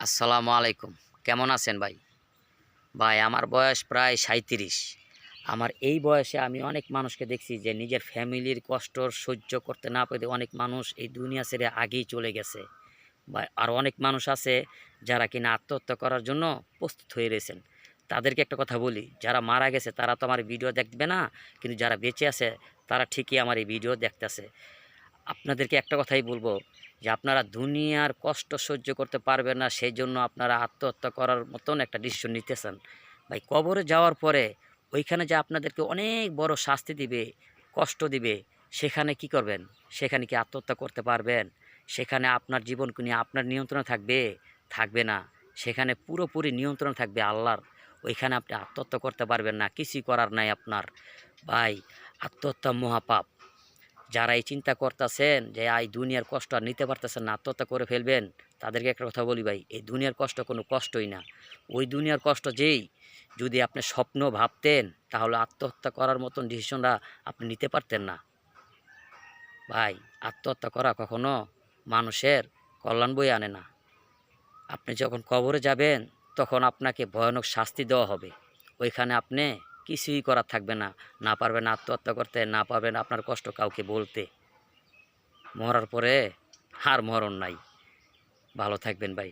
আসসালামু আলাইকুম। কেমন আছেন ভাই? ভাই, আমার বয়স প্রায় সাঁত্রিশ আমার এই বয়সে আমি অনেক মানুষকে দেখছি যে নিজের ফ্যামিলির কষ্ট সহ্য করতে না পেরে অনেক মানুষ এই দুনিয়া ছেড়ে আগেই চলে গেছে। বা আর অনেক মানুষ আছে যারা কিনা আত্মহত্যা করার জন্য প্রস্তুত হয়ে রয়েছেন। তাদেরকে একটা কথা বলি, যারা মারা গেছে তারা তো আমার ভিডিও দেখবে না, কিন্তু যারা বেঁচে আছে তারা ঠিকই আমার এই ভিডিও দেখতেছে। আপনাদেরকে একটা কথাই বলব যে আপনারা দুনিয়ার কষ্ট সহ্য করতে পারবেন না সেই জন্য আপনারা আত্মহত্যা করার মতন একটা ডিসিশন নিতেছেন। ভাই, কবরে যাওয়ার পরে ওইখানে যে আপনাদেরকে অনেক বড় শাস্তি দিবে, কষ্ট দিবে, সেখানে কি করবেন? সেখানে কি আত্মহত্যা করতে পারবেন? সেখানে আপনার জীবনকে নিয়ে আপনার নিয়ন্ত্রণে থাকবে? থাকবে না। সেখানে পুরোপুরি নিয়ন্ত্রণ থাকবে আল্লাহর। ওইখানে আপনি আত্মহত্যা করতে পারবেন না, কিছুই করার নাই আপনার। ভাই, আত্মহত্যা মহাপাপ। যারা এই চিন্তা করতেছেন যে এই দুনিয়ার কষ্ট আর নিতে পারতেছেন না, আত্মহত্যা করে ফেলবেন। তাদেরকে একটা কথা বলি ভাই, এই দুনিয়ার কষ্ট কোনো কষ্টই না। ওই দুনিয়ার কষ্ট যেই, যদি আপনি স্বপ্ন ভাবতেন, তাহলে আত্মহত্যা করার মতন ডিসিশনটা আপনি নিতে পারতেন না। ভাই, আত্মহত্যা করা কখনো মানুষের কল্যাণ বই আনে না। আপনি যখন কবরে যাবেন, তখন আপনাকে ভয়ানক শাস্তি দেওয়া হবে। ওইখানে আপনি কিছুই করার থাকবে না। না পারবেন আত্মহত্যা করতে, না পারবেন আপনার কষ্ট কাউকে বলতে। মরার পরে হার মরণ নাই। ভালো থাকবেন ভাই।